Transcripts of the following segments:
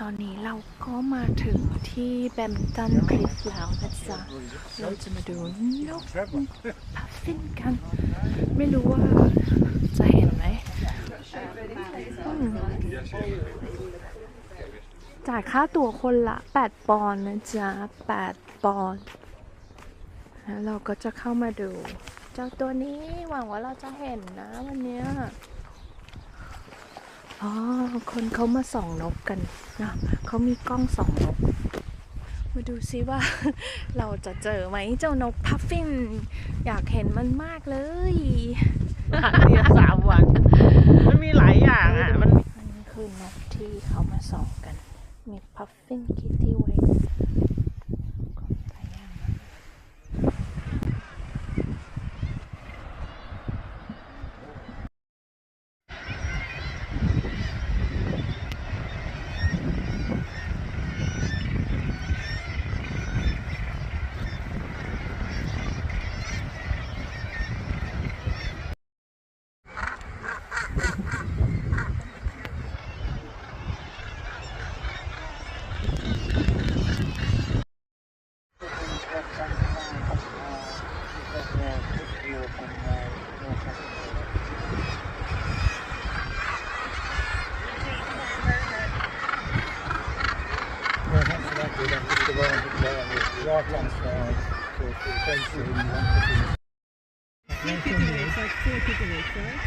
ตอนนี้เราก็มาถึงที่แบมตันคลิฟแล้วนะจ๊ะ เราจะมาดูนกพัฟฟินกัน ไม่รู้ว่าจะเห็นไหมอืมจ่ายค่าตั๋วคนละ 8 ปอนด์นะจ๊ะ 8 ปอนด์แล้วเราก็จะเข้ามาดู เจ้าตัวนี้หวังว่าเราจะเห็นนะวันเนี้ย อ๋อ คนเขามาส่องนกกันนะเขามีกล้องส่องนก มาดูซิว่า เราจะเจอไหมเจ้านกพัฟฟิน อยากเห็นมันมากเลยหักเรียนสามวัน มันมีหลายอย่างอะ มันอันนี้คือนกที่เขามาส่องกัน มีพัฟฟินคิตตี้ไว้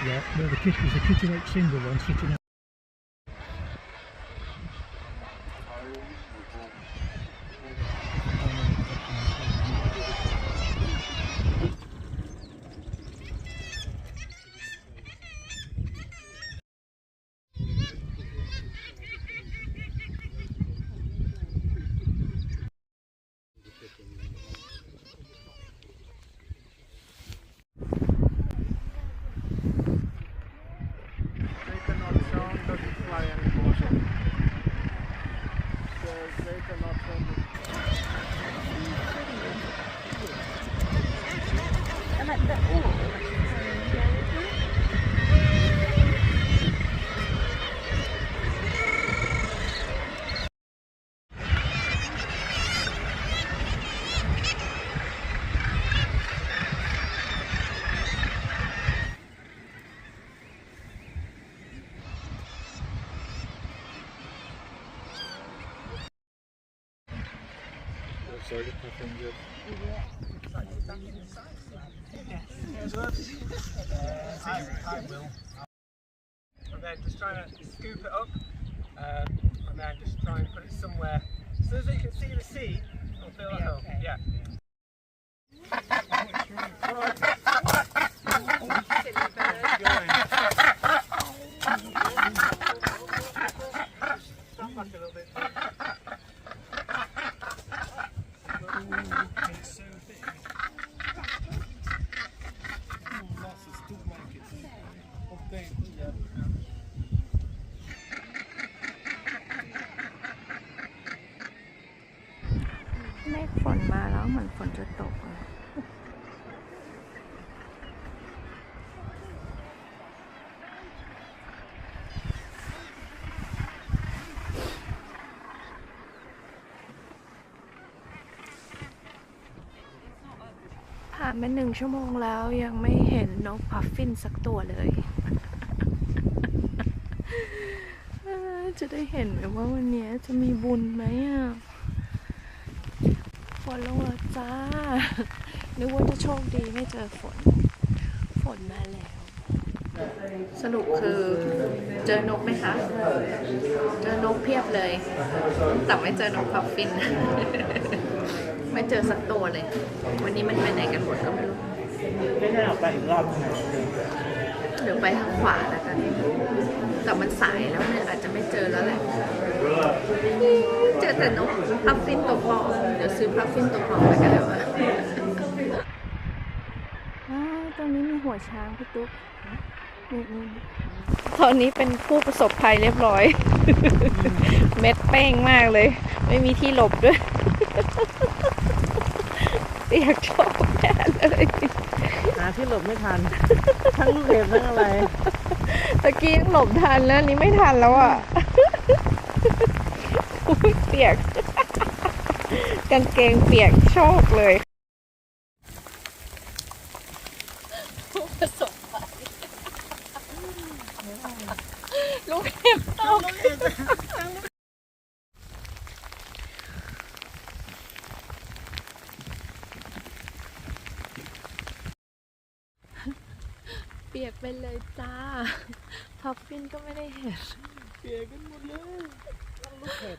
Yeah, well, the kitchen, is a kitchen eight single one sitting out. Sorry, passenger. and then just trying to scoop it up um, and then just try and put it somewhere so as you can see the sea it'll feel at home yeah จะตกผ่านมาหนึ่งชั่วโมงแล้วยังไม่เห็นนกพัฟฟินสักตัวเลย จะได้เห็นไหมว่าวันนี้จะมีบุญไหมอะฝนลงแล้ว จ้า นึกว่าจะโชคดีไม่เจอฝน ฝนมาแล้ว สรุปคือเจอนกไหมคะ เจอนกเพียบเลย แต่ไม่เจอนกพัฟฟิน ไม่เจอสักตัวเลย วันนี้มันไปไหนกันหมดก็ไม่รู้ ไม่ได้ออกไปอีกรอบนึงเดี๋ยวไปทางขวาแล้วกัน แต่มันสายแล้วเนี่ยอาจจะไม่เจอแล้วแหละ เจอแต่นกพัฟฟินตัวปลอมเดี๋ยวซื้อพัฟฟินตัวปลอมไปกันเลยวะตรงนี้มีหัวช้างพี่ตุ๊กนี่ๆตอนนี้เป็นผู้ประสบภัยเรียบร้อย เม็ดแป้งมากเลย ไม่มีที่หลบด้วยเปียกโชกแน่เลยหาที่หลบไม่ทัน ทั้งลูกเห็บทั้งอะไร ตะกี้ยังหลบทันแล้วอันนี้ไม่ทันแล้วอะ ปียก กางเกงเปียกโชคเลยผสมไปลูกเห็บตกเปียกไปเลยจ้าพับฟินก็ไม่ได้เห็น เปียกกันหมดเลยต้องลูกเห็บ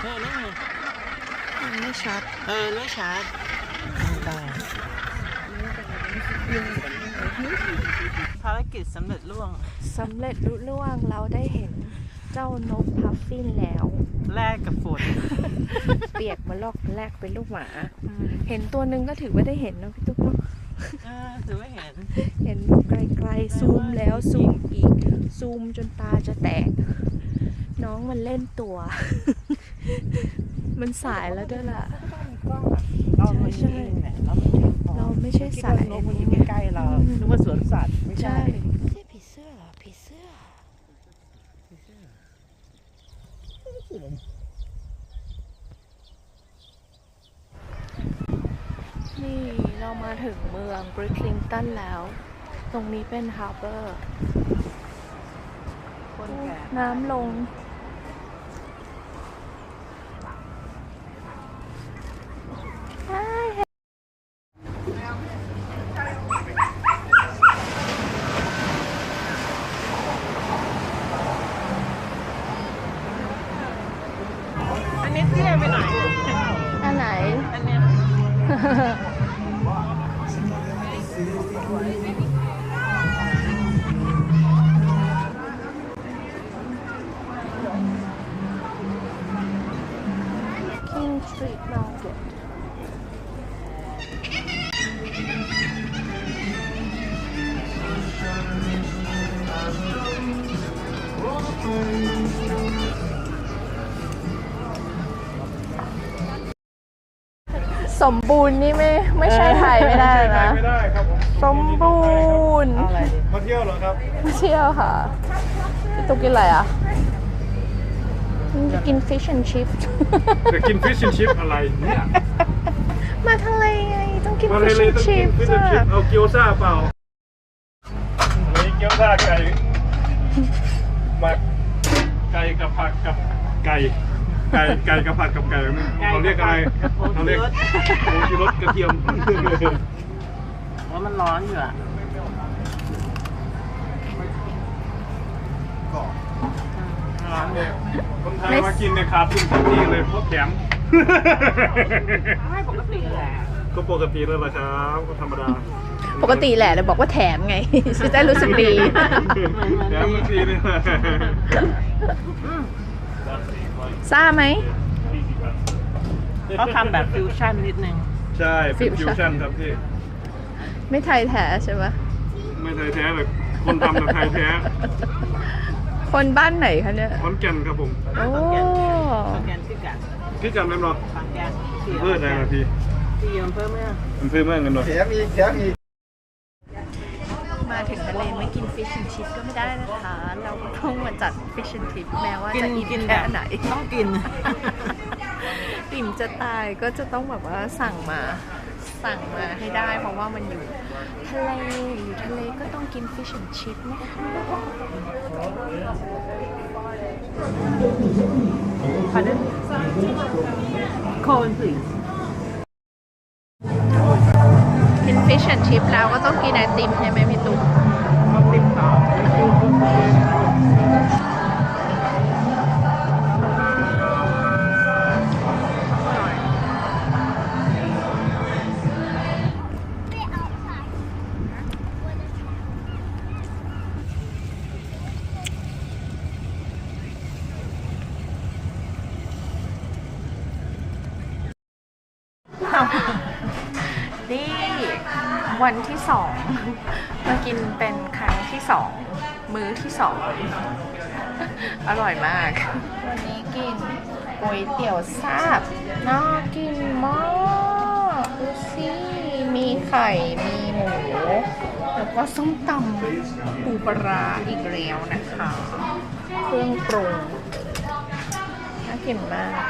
เออนั่นไงมันไม่ชัด เออไม่ชาร์จได้ภารกิจสำเร็จล่วงสำเร็จรุ่ล่วงเราได้เห็นเจ้านกพัฟฟินแล้ว แลกกับฝน เปียกมาลอกแรกเป็นลูกหมา เห็นตัวหนึ่งก็ถือว่าได้เห็นเนอะพี่ตุ๊กเนอะ เออถือว่าเห็นเห็นแบบไกลๆซูมแล้วซูมอีก ซูมจนตาจะแตก น้องมันเล่นตัว มันสายแล้วด้วยล่ะ เราไม่ใช่แหละเราไม่ใช่เราไม่ใช่สายนกมันอยู่ใกล้ๆเรานึกว่าสวนสัตว์ไม่ใช่ ใช่ผีเสื้อเหรอผีเสื้อ นี่ เรามาถึงเมืองบริคลิงตันแล้ว ตรงนี้เป็นฮาร์เบอร์ คนแก่น้ำลง อันนี้เตี้ยไปหน่อยอันไหน อันเนี้ย คิงสตรีทมาร์เก็ตสมบูรณ์นี่ไม่ไม่ใช่ไทยไม่ได้นะไม่ได้ครับผม สมบูรณ์เอาอะไรดีมาเที่ยวเหรอครับมาเที่ยวค่ะพี่ตุ๊กกินอะไรอะจะกิน fish and chips จะกินฟิชชิ n ชิพอะไรเนี่ยมาทะเลไงต้องกินมาเล fish เลย and ต้องกิน chips ฟิชชิ n ชิพอะเอาเกี๊ยวซ่าเปล่าวันนี้เกี๊ยวซ่าไก่หมักไก่กับผักกับไก่ไก่ไก่กับผักกับไก่เขาเรียกอะไรเขาเรียกโอ้ชีรสกระเทียม ว่ามันร้อนอยู่อะร้อนเลยคนไทยมากินเนี่ยขาดทุนทันทีเลยเพราะแถมไม่ปกติแหละ ก็ปกติแล้วล่ะครับก็ธรรมดา ปกติแหละแต่บอกว่าแถมไงจะได้รู้สึกดีแถมบางทีเนี่ยซ่าไหมเขาทำแบบฟิวชั่นนิดนึง ใช่เป็นฟิวชั่นครับพี่ ไม่ไทยแท้ใช่ปะไม่ไทยแท้เลยคนทำแต่ไทยแท้ คนบ้านไหนคะเนี่ยขอนแก่นครับผมโอ้สแกนที่กัดพี่จำได้ไหมฟังแกนเพื่ออะไรนะพี่ที่ยืมเพิ่มไหมมันเพื่อเมื่อกันหน่อยมาถึงทะเลไม่กิน fish and chips ก็ไม่ได้นะคะ เราก็ต้องมาจัด fish and chips แม้ว่ากินจะอิ่มกินแบแค่บไหนต้องกินอิ่มจะตายก็จะต้องแบบว่าสั่งมา สั่งมาให้ได้ เพราะว่ามันอยู่ทะเลอยู่ทะเลก็ต้องกิน fish and chips นะคะ Pardon? Corn, please. กิน fish and chips แล้วก็ต้องกินไอติมใช่ไหมพี่ตุ๊กต้องติดต่อ นี่วันที่สองมากินเป็นครั้งที่สองมื้อที่สองอร่อยมาก วันนี้กินก๋วยเตี๋ยวซาบน่ากินมากดูสิมีไข่มีหมูแล้วก็ส้มตำปูปลาอีกแล้วนะคะ เครื่องปรุงน่ากินมาก